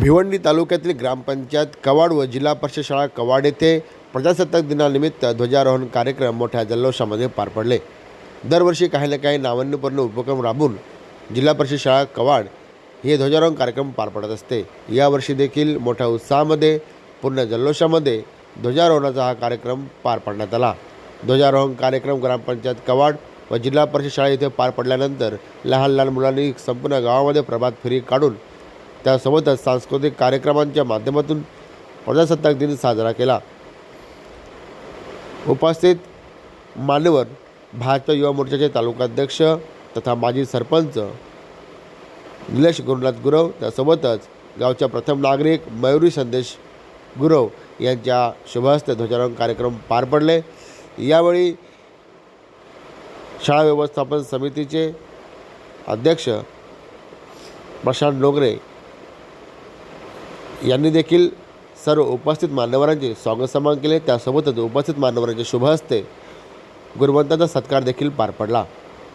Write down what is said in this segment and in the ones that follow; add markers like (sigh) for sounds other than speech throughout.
भिवंडी तालुक्यातील ग्रामपंचायत कवाड व जिल्हा परिषद शाळा कवाड येथे प्रजासत्ताक दिनानिमित्त ध्वजारोहण कार्यक्रम मोठ्या जल्लोषामध्ये पार पडले. दरवर्षी काही ना काही नाविन्यपूर्ण उपक्रम राबून जिल्हा परिषद शाळा कवाड हे ध्वजारोहण कार्यक्रम पार पडत असते. यावर्षी देखील मोठ्या उत्साहामध्ये पूर्ण जल्लोषामध्ये ध्वजारोहणाचा हा कार्यक्रम पार पाडण्यात आला. ध्वजारोहण कार्यक्रम ग्रामपंचायत कवाड व जिल्हा परिषद शाळा येथे पार पडल्यानंतर लहान लहान मुलांनी संपूर्ण गावामध्ये प्रभात फेरी काढून त्यासोबतच सांस्कृतिक कार्यक्रमांच्या माध्यमातून प्रजासत्ताक दिन साजरा केला. उपस्थित मान्यवर भाजप युवा मोर्चाचे तालुकाध्यक्ष तथा माजी सरपंच निलेश गुरुनाथ गुरव त्यासोबतच गावच्या प्रथम नागरिक मयुरी संदेश गुरव यांच्या शुभहस्ते ध्वजारोहण कार्यक्रम पार पडले. यावेळी शाळा व्यवस्थापन समितीचे अध्यक्ष प्रशांत डोंगरे यांनी देखील सर्व उपस्थित मान्यवरांचे स्वागत सन्मान केले. त्यासोबतच उपस्थित मान्यवरांचे शुभहस्ते गुरुवंतांचा सत्कार देखील पार पडला.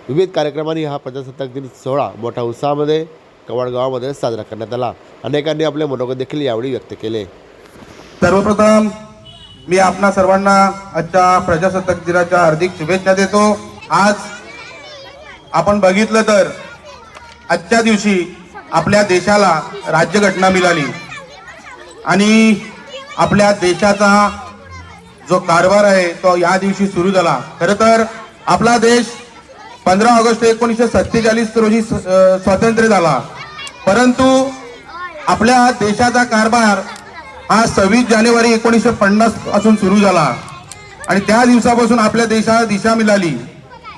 विविध कार्यक्रमांनी हा प्रजासत्ताक दिन सोहळा मोठ्या उत्साहामध्ये कवाडगावामध्ये साजरा करण्यात आला. अनेकांनी आपले मनोगत देखील यावेळी व्यक्त केले. सर्वप्रथम मी आपणा सर्वांना आजच्या प्रजासत्ताक दिनाच्या हार्दिक शुभेच्छा देतो. आज आपण बघितलं तर आजच्या दिवशी आपल्या देशाला राज्यघटना मिळाली. आणि आपल्या देशाचा जो कारभार आहे तो या दिवशी सुरू झाला. खरं तर आपला देश पंधरा ऑगस्ट एकोणीसशे सत्तेचाळीस रोजी स्वातंत्र्य झाला. परंतु आपल्या देशाचा कारभार हा सव्वीस जानेवारी एकोणीसशे पन्नासपासून सुरू झाला. आणि त्या दिवसापासून आपल्या देशाला दिशा मिळाली.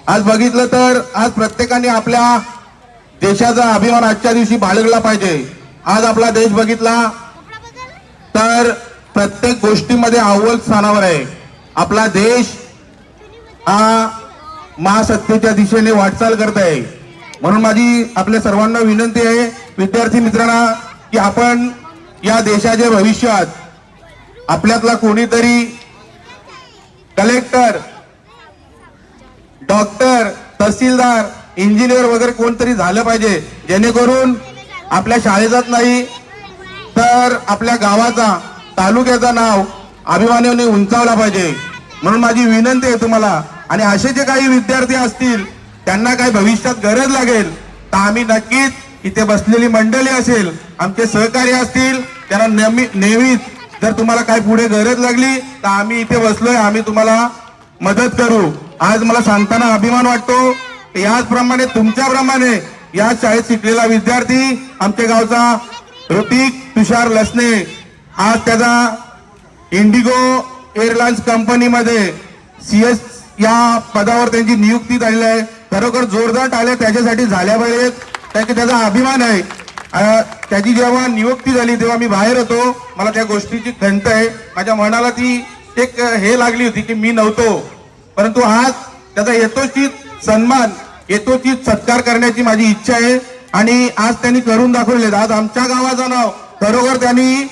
आज बघितलं तर आज प्रत्येकाने आपल्या देशाचा अभिमान आजच्या दिवशी बाळगला पाहिजे. आज आपला देश बघितला तर प्रत्येक गोष्टीमध्ये अव्वल स्थानावर आहे. आपला देश हा महासत्तेच्या दिशेने वाटचाल करत आहे. म्हणून माझी आपल्या सर्वांना विनंती आहे विद्यार्थी मित्रांना की आपण या देशाच्या भविष्यात आपल्यातला कोणीतरी कलेक्टर डॉक्टर तहसीलदार इंजिनियर वगैरे कोणतरी झालं पाहिजे जेणेकरून आपल्या शाळेचाच नाही तर आपल्या गावाचा तालुक्याचं नाव अभिमानाने उंचावला पाहिजे. म्हणून माझी विनंती आहे तुम्हाला आणि असे जे काही विद्यार्थी असतील त्यांना काही भविष्यात गरज लागेल तर आम्ही नक्कीच इथे बसलेली मंडळी असेल आमचे सहकारी असतील त्यांना नेहमी नेहमीच जर तुम्हाला काही पुढे गरज लागली तर आम्ही इथे बसलोय आम्ही तुम्हाला मदत करू. आज मला सांगताना अभिमान वाटतो याचप्रमाणे तुमच्याप्रमाणे या शाळेत शिकलेला विद्यार्थी आमच्या गावचा ऋतिक तुषार लसने आज त्याचा इंडिगो एअरलाइन्स कंपनीमध्ये सीएस या पदावर त्यांची नियुक्ती झालेली आहे. खरोखर जोरदार टाळ्या त्याच्यासाठी झाल्या पाहिजेत. त्या की त्याचा अभिमान आहे. त्याची जेव्हा नियुक्ती झाली तेव्हा मी बाहेर होतो. मला त्या गोष्टीची खंत आहे. माझ्या मनाला ती एक हे लागली होती की मी नव्हतो. परंतु आज त्याचा यथोचित सन्मान यथोचित सत्कार करण्याची माझी इच्छा आहे. आणि आज त्यांनी करून दाखवले आज आमच्या गावाचं नाव खरोखर त्यांनी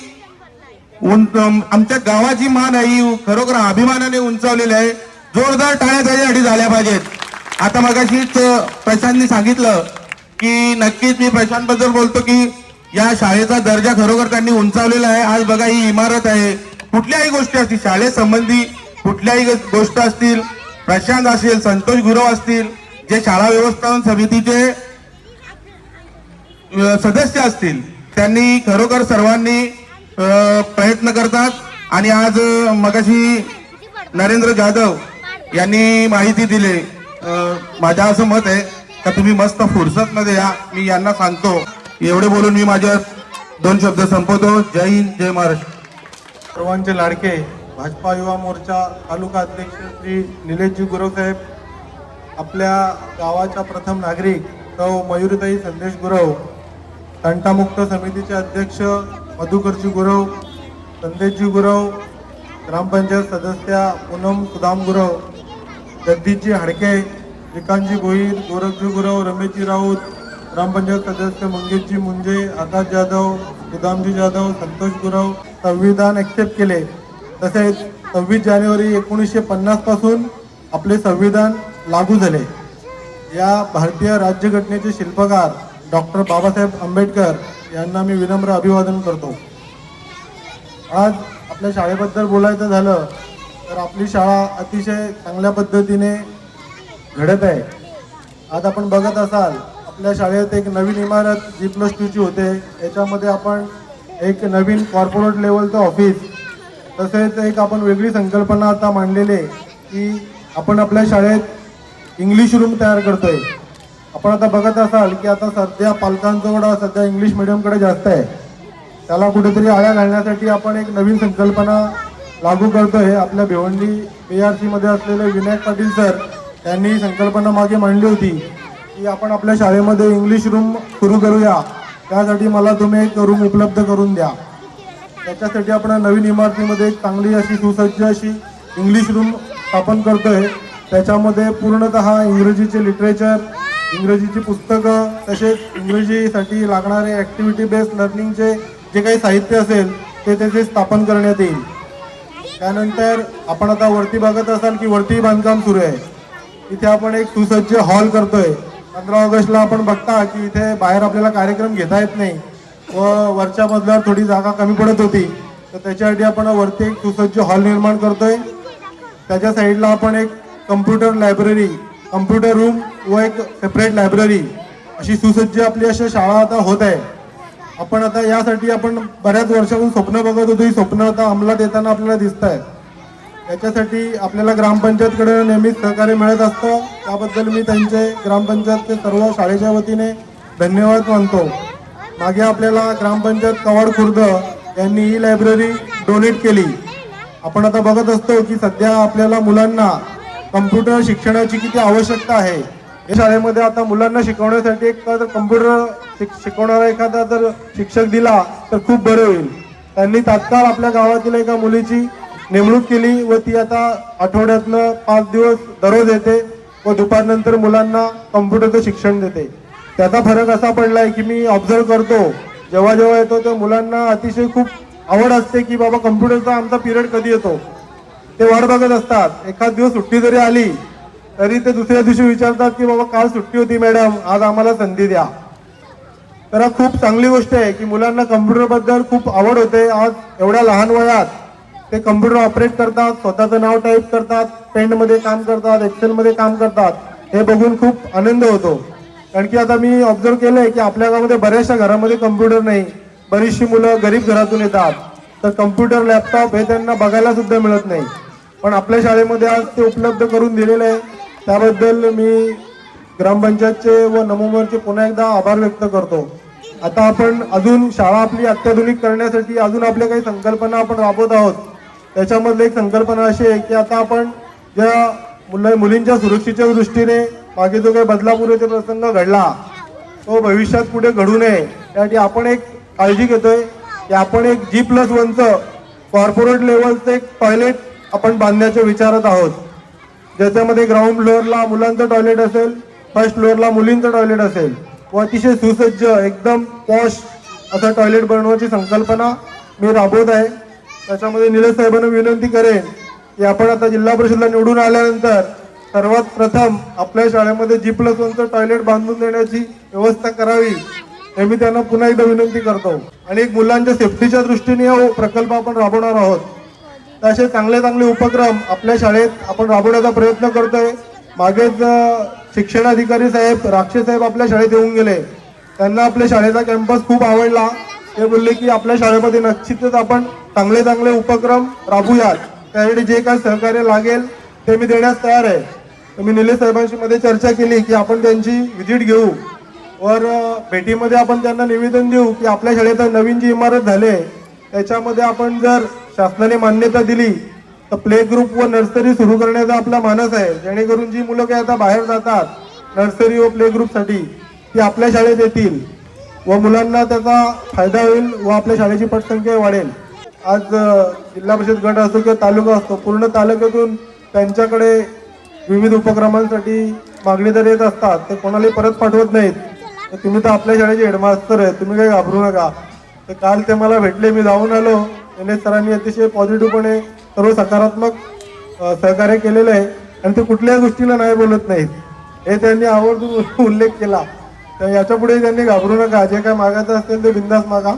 आमच्या गावाची मान आहे खरोखर अभिमानाने उंचावलेली आहे. जोरदार टाळ्या त्याच्यासाठी झाल्या पाहिजेत. आता मगाशीच प्रशांतनी सांगितलं की नक्कीच मी प्रशांतबद्दल बोलतो की या शाळेचा दर्जा खरोखर त्यांनी उंचावलेला आहे. आज बघा ही इमारत आहे. कुठल्याही गोष्टी असतील शाळेसंबंधी कुठल्याही गोष्ट असतील प्रशांत असेल संतोष गुरव असतील जे शाळा व्यवस्थापन समितीचे सदस्य असतील त्यांनी खरोखर सर्वांनी प्रयत्न करतात. आणि आज मगाशी नरेंद्र जाधव यांनी माहिती दिली. माझ्या माझं असं मत आहे का तुम्ही मस्त फुरसत मध्ये या. मी यांना सांगतो. एवढे बोलून मी माझ्या दोन शब्द संपवतो. जय हिंद जय महाराष्ट्र. सर्वांचे लाडके भाजपा युवा मोर्चा तालुका अध्यक्ष श्री निलेशजी गुरवसाहेब आपल्या गावाच्या प्रथम नागरिक सौ मयुरीताई संदेश गुरव तंटामुक्त समितीचे अध्यक्ष मधुकरजी गुरव संदेशजी गुरव ग्रामपंचायत सदस्या पूनम सुदाम गुरव जगदीशजी हाडके श्रीकांतजी भोईर गोरखजी गुरव रमेशजी राऊत ग्रामपंचायत सदस्य मंगेशजी मुंजे आकाश जाधव सुदामजी जाधव संतोष गुरव संविधान ॲक्सेप्ट केले. तसेच सव्वीस जानेवारी एकोणीसशे पन्नासपासून आपले संविधान लागू झाले. या भारतीय राज्यघटनेचे शिल्पकार डॉक्टर बाबासाहेब आंबेडकर यांना मी विनम्र अभिवादन करतो. आज आपल्या शाळेबद्दल बोलायचं झालं तर आपली शाळा अतिशय चांगल्या पद्धतीने घडत आहे. आज आपण बघत असाल आपल्या शाळेत एक नवीन इमारत जी प्लस टूची होते. याच्यामध्ये आपण एक नवीन कॉर्पोरेट लेवलचं ऑफिस तसेच एक आपण वेगळी संकल्पना आता मांडलेली आहे की आपण आपल्या शाळेत इंग्लिश रूम तयार करतो आहे आपण आता बघत असाल की आता सध्या पालकांचं सध्या इंग्लिश मिडियमकडे जास्त आहे. त्याला कुठेतरी आळ्या घालण्यासाठी आपण एक नवीन संकल्पना लागू करतोय आपल्या भिवंडी बी आर सीमध्ये असलेले विनायक पाटील सर यांनी संकल्पना मागे मांडली होती की आपण आपल्या शाळेमध्ये इंग्लिश रूम सुरू करूया. त्यासाठी मला तुम्ही एक रूम उपलब्ध करून द्या. त्याच्यासाठी आपण नवीन इमारतीमध्ये एक चांगली अशी सुसज्ज अशी इंग्लिश रूम स्थापन करतोय. त्याच्यामध्ये पूर्णतः इंग्रजीचे लिटरेचर इंग्रजीची पुस्तकं तसेच इंग्रजीसाठी लागणारे ॲक्टिव्हिटी बेस्ड लर्निंगचे जे काही साहित्य असेल ते त्याचे स्थापन करण्यात येईल. त्यानंतर आपण आता वरती बघत असाल की वरती बांधकाम सुरू आहे. इथे आपण एक सुसज्ज हॉल करतोय. पंधरा ऑगस्टला आपण बघता की इथे बाहेर आपल्याला कार्यक्रम घेता येत नाही व वरच्या मजल्यावर थोडी जागा कमी पडत होती. तर त्याच्यासाठी आपण वरती एक सुसज्ज हॉल निर्माण करतोय. त्याच्या साईडला आपण एक कम्प्युटर लायब्ररी कम्प्युटर रूम व एक सेपरेट लायब्ररी अशी सुसज्ज आपली अशी शाळा आता होत आहे. आपण आता यासाठी आपण बऱ्याच वर्षापासून स्वप्न बघत होतो. ही स्वप्न आता अंमलात येताना आपल्याला दिसत आहेत याच्यासाठी आपल्याला ग्रामपंचायतकडे नेहमीच सहकार्य मिळत असतं. त्याबद्दल मी त्यांचे ग्रामपंचायतचे सर्व शाळेच्या वतीने धन्यवाद मानतो. मागे आपल्याला ग्रामपंचायत कवाड खुर्द यांनी ही लायब्ररी डोनेट केली. आपण आता बघत असतो की सध्या आपल्याला मुलांना कम्प्युटर शिक्षणाची किती आवश्यकता आहे? या शाळेमध्ये आता मुलांना शिकवण्यासाठी एक तर कम्प्युटर शिक शिकवणारा एखादा जर शिक्षक दिला तर खूप बरं होईल. त्यांनी तात्काळ आपल्या गावातील एका मुलीची नेमणूक केली व ती आता आठवड्यातनं पाच दिवस दररोज येते व दुपारनंतर मुलांना कम्प्युटरचं शिक्षण देते. त्याचा फरक असा पडलाय की मी ऑब्झर्व करतो जेव्हा जेव्हा येतो तेव्हा मुलांना अतिशय खूप आवड असते की बाबा कम्प्युटरचा आमचा पिरियड कधी येतो? ते वाट बघत असतात. एखाद दिवस सुट्टी जरी आली तरी ते दुसऱ्या दिवशी विचारतात की बाबा काल सुट्टी होती मॅडम. आज आम्हाला संधी द्या. तर खूप चांगली गोष्ट आहे की मुलांना कम्प्युटरबद्दल खूप आवड होते. आज एवढ्या लहान वयात ते कम्प्युटर ऑपरेट करतात स्वतःचं नाव टाईप करतात पेंटमध्ये काम करतात एक्सेलमध्ये काम करतात. हे बघून खूप आनंद होतो. कारण की आता मी ऑब्झर्व केलंय की आपल्या गावामध्ये बऱ्याचशा घरामध्ये कम्प्युटर नाही. बरीचशी मुलं गरीब घरातून येतात. तर कम्प्युटर लॅपटॉप हे त्यांना बघायला सुद्धा मिळत नाही. पण आपल्या शाळेमध्ये आज ते उपलब्ध करून दिलेलं आहे. त्याबद्दल मी ग्रामपंचायतचे व नमोमरचे पुन्हा एकदा आभार व्यक्त करतो. आता आपण अजून शाळा आपली अत्याधुनिक करण्यासाठी अजून आपल्या काही संकल्पना आपण राबवत आहोत. त्याच्यामधली एक संकल्पना अशी आहे की आता आपण ज्या मुलं मुलींच्या सुरक्षेच्या दृष्टीने मागे जो काही बदलापूर येथे प्रसंग घडला तो भविष्यात पुढे घडू नये त्यासाठी आपण एक काळजी घेतोय की आपण एक जी प्लस वनचं कॉर्पोरेट लेवलचं एक टॉयलेट आपण बांधण्याच्या विचारत आहोत. ज्याच्यामध्ये ग्राउंड फ्लोअरला मुलांचं टॉयलेट असेल फर्स्ट फ्लोअरला मुलींचं टॉयलेट असेल व अतिशय सुसज्ज एकदम पॉश असं टॉयलेट बनवण्याची संकल्पना मी राबवत आहे. त्याच्यामध्ये निलेश साहेबांना विनंती करेन की आपण आता जिल्हा परिषदला निवडून आल्यानंतर सर्वात प्रथम आपल्या शाळेमध्ये जी प्लस वनचं टॉयलेट बांधून देण्याची व्यवस्था करावी हे मी त्यांना पुन्हा एकदा विनंती करतो. आणि एक मुलांच्या सेफ्टीच्या दृष्टीने हा प्रकल्प आपण राबवणार आहोत. तर असे चांगले चांगले उपक्रम आपल्या शाळेत आपण राबवण्याचा प्रयत्न करतोय. मागेच शिक्षणाधिकारी साहेब राक्षे साहेब आपल्या शाळेत येऊन गेले. त्यांना आपल्या शाळेचा कॅम्पस खूप आवडला. ते बोलले की आपल्या शाळेमध्ये निश्चितच आपण चांगले चांगले उपक्रम राबूयात. त्यासाठी जे काही सहकार्य लागेल ते मी देण्यास तयार आहे. तर मी निलेश साहेबांशी मध्ये चर्चा केली की आपण त्यांची व्हिजिट घेऊ. वर भेटीमध्ये आपण त्यांना निवेदन देऊ की आपल्या शाळेत नवीन जी इमारत झाली आहे त्याच्यामध्ये आपण जर शासनाने मान्यता दिली तर प्ले ग्रुप व नर्सरी सुरू करण्याचा आपला मानस आहे. जेणेकरून जी मुलं काही आता बाहेर जातात नर्सरी व प्ले ग्रुपसाठी ती आपल्या शाळेत येतील व मुलांना त्याचा फायदा होईल व आपल्या शाळेची पटसंख्या वाढेल. आज जिल्हा परिषद गट असतो किंवा तालुका असतो पूर्ण तालुक्यातून त्यांच्याकडे विविध उपक्रमांसाठी मागणी तर येत असतात ते कोणालाही परत पाठवत नाहीत. तर तुम्ही तर आपल्या शाळेचे हेडमास्तर आहे तुम्ही काही घाबरू नका. तर काल ते मला भेटले मी जाऊन आलो. एन एस सरांनी अतिशय पॉझिटिव्हपणे सर्व सकारात्मक सहकार्य केलेलं आहे आणि ते कुठल्याही गोष्टीला नाही बोलत नाहीत. हे त्यांनी आवर्जून (laughs) उल्लेख केला. तर याच्यापुढे त्यांनी घाबरू नका. जे काय मागायचं असेल ते बिंदास मागा.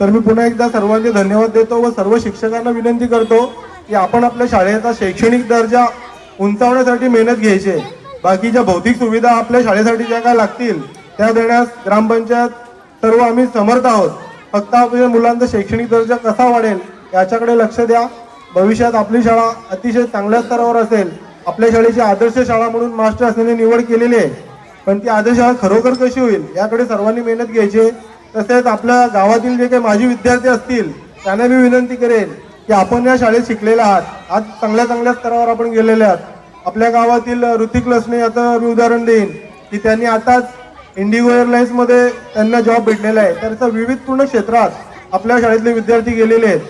तर मी पुन्हा एकदा सर्वांचे धन्यवाद देतो व सर्व शिक्षकांना विनंती करतो की आपण आपल्या शाळेचा शैक्षणिक दर्जा उंचावण्यासाठी मेहनत घ्यायची आहे. बाकीच्या भौतिक सुविधा आपल्या शाळेसाठी ज्या काय लागतील त्या देण्यास ग्रामपंचायत सर्व आम्ही समर्थ आहोत. फक्त आपल्या मुलांचा शैक्षणिक दर्जा कसा वाढेल याच्याकडे लक्ष द्या. भविष्यात आपली शाळा अतिशय चांगल्या स्तरावर असेल. आपल्या शाळेची आदर्श शाळा म्हणून मास्टर असण्याने निवड केलेली आहे. पण ती आदर्श शाळा खरोखर कशी होईल याकडे सर्वांनी मेहनत घ्यायची. आहे. तसेच आपल्या गावातील जे काही माजी विद्यार्थी असतील त्यांना मी विनंती करेन की आपण या शाळेत शिकलेले आहात. आज चांगल्या चांगल्या स्तरावर आपण गेलेले आहात. आपल्या गावातील ऋतिक लसणे याचं मी उदाहरण देईन की त्यांनी आताच इंडिगो एअरलाइन्समध्ये त्यांना जॉब भेटलेला आहे. तर त्या विविध पूर्ण क्षेत्रात आपल्या शाळेतले विद्यार्थी गेलेले आहेत.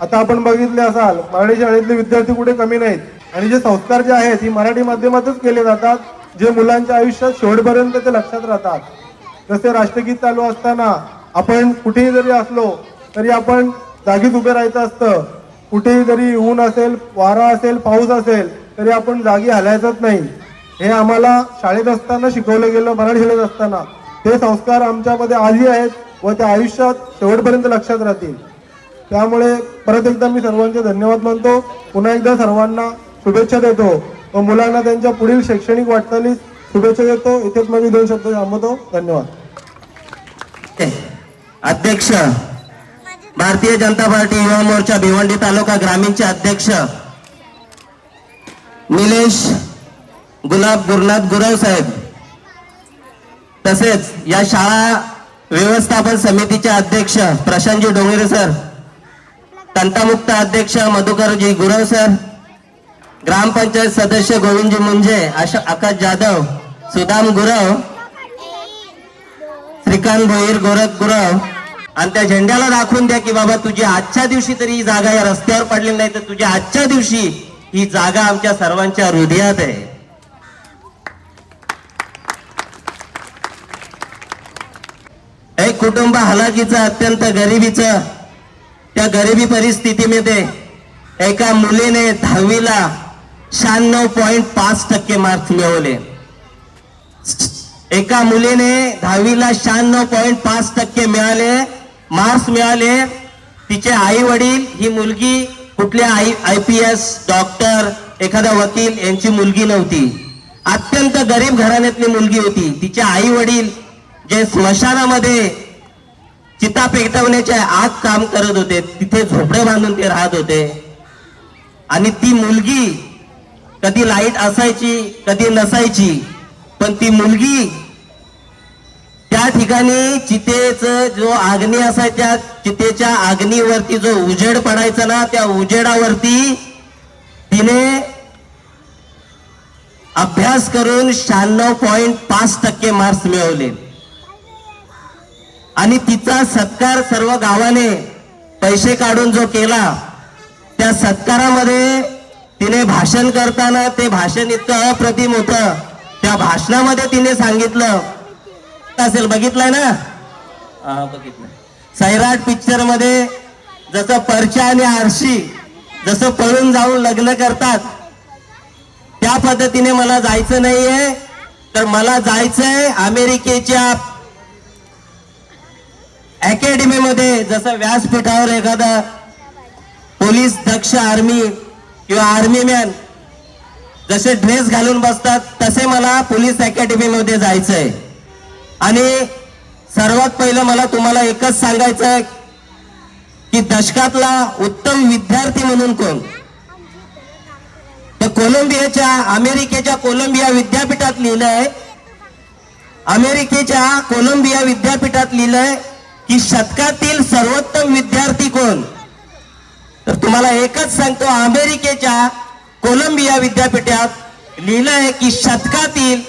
आता आपण बघितले असाल मराठी शाळेतले विद्यार्थी कुठे कमी नाहीत. आणि जे संस्कार जे आहेत ही मराठी माध्यमातच केले जातात. जे मुलांच्या आयुष्यात शेवटपर्यंत ते लक्षात राहतात. जसे राष्ट्रगीत चालू असताना आपण कुठेही जरी असलो तरी आपण जागीच उभे राहायचं असतं. कुठेही जरी ऊन असेल वारा असेल पाऊस असेल तरी आपण जागी हलायचंच नाही. हे आम्हाला शाळेत असताना शिकवलं गेलं मराठी शाळेत असताना. ते संस्कार आमच्यामध्ये आजही आहेत व त्या आयुष्यात शेवटपर्यंत लक्षात राहतील. त्यामुळे परत एकदा मी सर्वांचे धन्यवाद मानतो. पुन्हा एकदा सर्वांना शुभेच्छा देतो व मुलांना त्यांच्या पुढील शैक्षणिक वाटचालीस शुभेच्छा देतो. इथेच माझे दोन शब्द थांबवतो. धन्यवाद. अध्यक्ष भारतीय जनता पार्टी युवा मोर्चा भिवंडी तालुका ग्रामीणचे अध्यक्ष निलेश गुलाब गुरुनाथ गुरव साहेब. तसेच या शाळा व्यवस्थापन समितीचे अध्यक्ष प्रशांतजी डोंगरे सर तंतामुक्त अध्यक्ष मधुकरजी गुरव सर ग्रामपंचायत सदस्य गोविंदजी मुंजे आशा आकाश जाधव सुदाम गुरव श्रीकांत भोईर गोरख गुरव. आणि त्या झेंड्याला दाखवून द्या की बाबा तुझी आजच्या दिवशी तरी ही जागा या रस्त्यावर पडलेली नाही तर तुझ्या आजच्या दिवशी ही जागा आमच्या सर्वांच्या हृदयात आहे. एक कुटुंब हलाखीचं अत्यंत गरिबीचं त्या गरिबी परिस्थितीमध्ये एका मुलीने दहावीला शहाण्णव पॉईंट पाच टक्के मार्क्स मिळवले. एका मुलीने दहावीला शहाण्णव पॉईंट पाच टक्के मिळाले मार्क्स मिळाले. तिचे आई वडील ही मुलगी कुठल्या आई आय पी एस डॉक्टर एखादा वकील यांची मुलगी नव्हती. अत्यंत गरीब घराण्यातली मुलगी होती. तिचे आई वडील जे स्मशानामध्ये चिता पेटवण्याच्या आग काम करत होते. तिथे झोपडे बांधून ते राहत होते. आणि ती मुलगी कधी लाइट असायची कधी नसायची पण ती मुलगी त्या ठिकाणी चितेच जो आग्नी असायच्या चितेच्या आग्नीवरती जो उजेड पडायचा ना त्या उजेडावरती तिने अभ्यास करून शहाण्णव पॉइंट पाच टक्के मार्क्स मिळवले. आणि तिचा सत्कार सर्व गावाने पैसे काढून जो केला त्या सत्कारामध्ये तिने भाषण करताना ते भाषण इतकं अप्रतिम होतं. त्या भाषणामध्ये तिने सांगितलं. असेल बघितलंय ना? हा बघितलं सैराट पिक्चरमध्ये जसं परचा आणि आरशी जसं पळून जाऊन लग्न करतात त्या पद्धतीने मला जायचं नाहीये. तर मला जायचंय अमेरिकेच्या अकॅडमीमध्ये जसं व्यासपीठावर एखादा पोलीस दक्ष आर्मी किंवा आर्मी मॅन जसे ड्रेस घालून बसतात तसे मला पोलीस अकॅडमीमध्ये जायचंय. आणि सर्वात पहिलं मला तुम्हाला एकच सांगायचं आहे की दशकातला उत्तम विद्यार्थी म्हणून कोण? तर कोलंबियाच्या अमेरिकेच्या कोलंबिया विद्यापीठात लिहिलंय. अमेरिकेच्या कोलंबिया विद्यापीठात लिहिलंय की शतकातील सर्वोत्तम विद्यार्थी कोण? तर तुम्हाला एकच सांगतो अमेरिकेच्या कोलंबिया विद्यापीठात लिहिलं आहे की शतकातील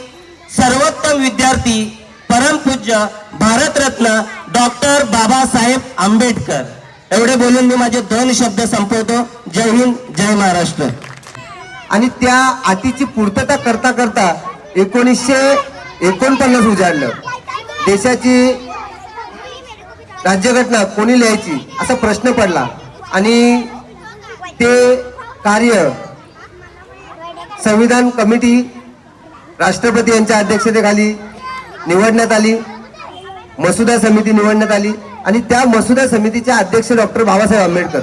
सर्वोत्तम विद्यार्थी परमपूज्य भारतरत्न डॉक्टर बाबासाहेब आंबेडकर. एवढे बोलून मी माझे दोन शब्द संपवतो. जय हिंद जय महाराष्ट्र. आणि त्या अतीची पूर्तता करता करता एकोणीसशे एकोणपन्नास उजाडलं. देशाची राज्यघटना कोणी लिहायची असा प्रश्न पडला. आणि ते कार्य संविधान कमिटी राष्ट्रपती यांच्या अध्यक्षतेखाली निवडण्यात आली मसुदा समिती निवडण्यात आली आणि त्या मसुदा समितीचे अध्यक्ष डॉक्टर बाबासाहेब आंबेडकर.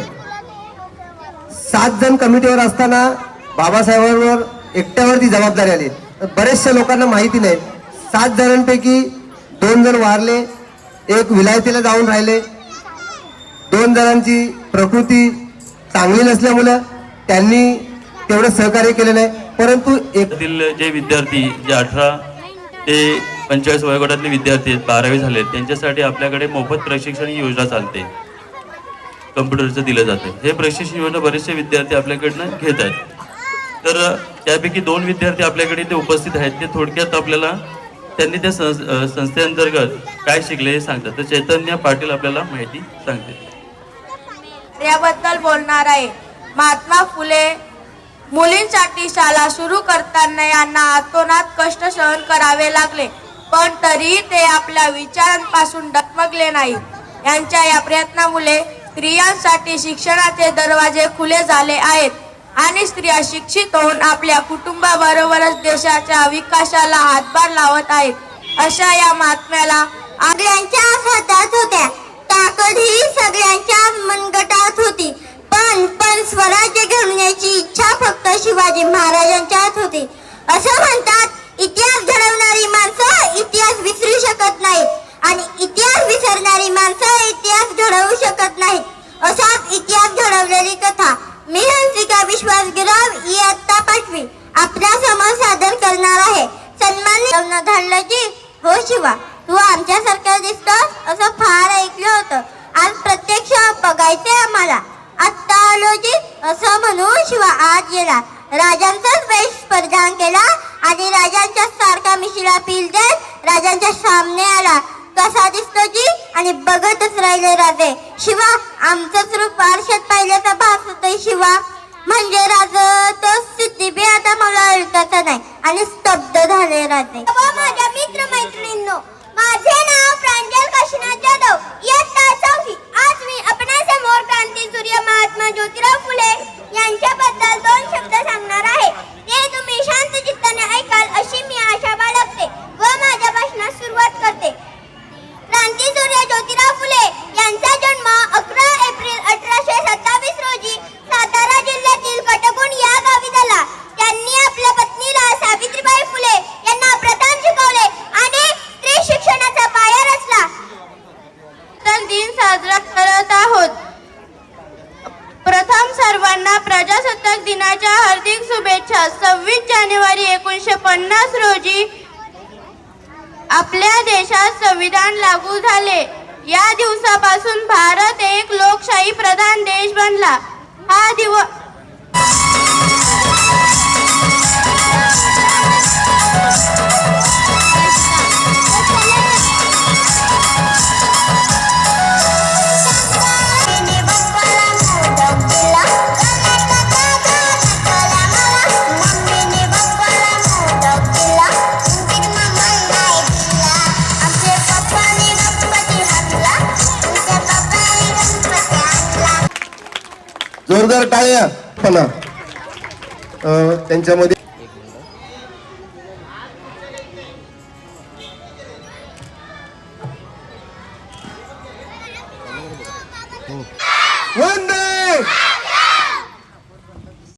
सात जण कमिटीवर असताना बाबासाहेबांवर एकट्यावरती जबाबदारी आली. तर बरेचशा लोकांना माहिती नाही. सात जणांपैकी दोन जण वारले. एक विलायतीला जाऊन राहिले. दोन जणांची प्रकृती चांगली नसल्यामुळं त्यांनी तेवढं सहकार्य केले नाही. परंतु एक जे विद्यार्थी जे अठरा ते पंचेचाळीस वयोगटातले विद्यार्थी आहेत बारावी झाले त्यांच्यासाठी आपल्याकडे मोफत प्रशिक्षण ही योजना चालते. कम्प्युटरचं दिलं जातं. हे प्रशिक्षण योजना बरेचसे विद्यार्थी आपल्याकडनं घेत आहेत. तर त्यापैकी दोन विद्यार्थी आपल्याकडे ते उपस्थित आहेत. ते थोडक्यात आपल्याला त्यांनी त्या संस संस्थेअंतर्गत काय शिकले हे सांगतात. तर चैतन्य पाटील आपल्याला माहिती सांगते याबद्दल बोलणार आहे. महात्मा फुले मुलींसाठी शाळा सुरू करताना यांना आतोनात कष्ट सहन करावे लागले. पण तरीही ते आपल्या विचारांपासून डगमगले नाही यांच्या या प्रयत्नामुळे स्त्रियांसाठी शिक्षणाचे दरवाजे खुले झाले आहेत. आणि स्त्रिया शिक्षित होऊन आपल्या कुटुंबाबरोबरच देशाच्या विकासाला हातभार लावत आहेत. अशा या महात्म्याला सगळ्यांच्या हातात होत्या. ताकद ही सगळ्यांच्या मनगटात होती. पण पण स्वराज्य घेण्याची इच्छा फक्त शिवाजी महाराजांच्यात होती. असं म्हणतात इतिहास घडवणारी माणसं इतिहास विसरू शकत नाहीत. आणि इतिहास विसर माणसं इतिहास घडवू शकत नाहीत असाच इतिहास घडवलेली कथा मी हंसिका विश्वास गिराव इयत्ता पाचवी आपल्यासमोर सादर करणार आहे सन्मान धनलजी हो शिवा. तू आमच्यासारखं दिसतोस असं फार ऐकलं होतं. आज प्रत्यक्ष बघायचंय आम्हाला. आत्ता आलो जी असं म्हणून शिवा आज गेला. राजांचाच वेश परिधान केला आणि राजांच्या सारखा मिशीला पील देत राजांच्या सामने आला. कसा दिसतो जी? आणि बघतच राहिले राजे. शिवा आमचंच रूप आरशात पाहिल्याचा भास होतोय शिवा. म्हणजे राज तो बी आता मला ऐकत नाही आणि स्तब्ध झाले राहते माझ्या मित्र मैत्रिणींनो माझे नाव प्रांजल काशीनाथ जाधव. इयत्ता चौथी आज मी क्रांती सूर्य महात्मा ज्योतिराव फुले यांच्याबद्दल दोन शब्द सांगणार आहे. ते तुम्ही शांत चित्ताने ऐकाल अशी मी आशा बाळगते व माझ्या भाषणास सुरुवात करते. क्रांती सूर्य ज्योतिराव फुले यांचा जन्म अकरा एप्रिल अठराशे सत्तावीस रोजी सातारा जिल्ह्यातील कटगुण या गावी झाला. त्यांनी आपल्या पत्नीला सावित्रीबाई फुले यांना प्रधान शिकवले आणि स्त्री शिक्षणाचा पाया रचला. तर दिन साजरा करत आहोत. प्रथम सर्वांना प्रजासत्ताक दिनाच्या हार्दिक शुभेच्छा. सव्वीस जानेवारी एकोणीसशे पन्नास रोजी आपल्या देशात संविधान लागू झाले. या दिवसापासून भारत एक लोकशाही प्रधान देश बनला. हा दिवस जोरदार टाळ्या पण. अं, त्यांच्यामध्ये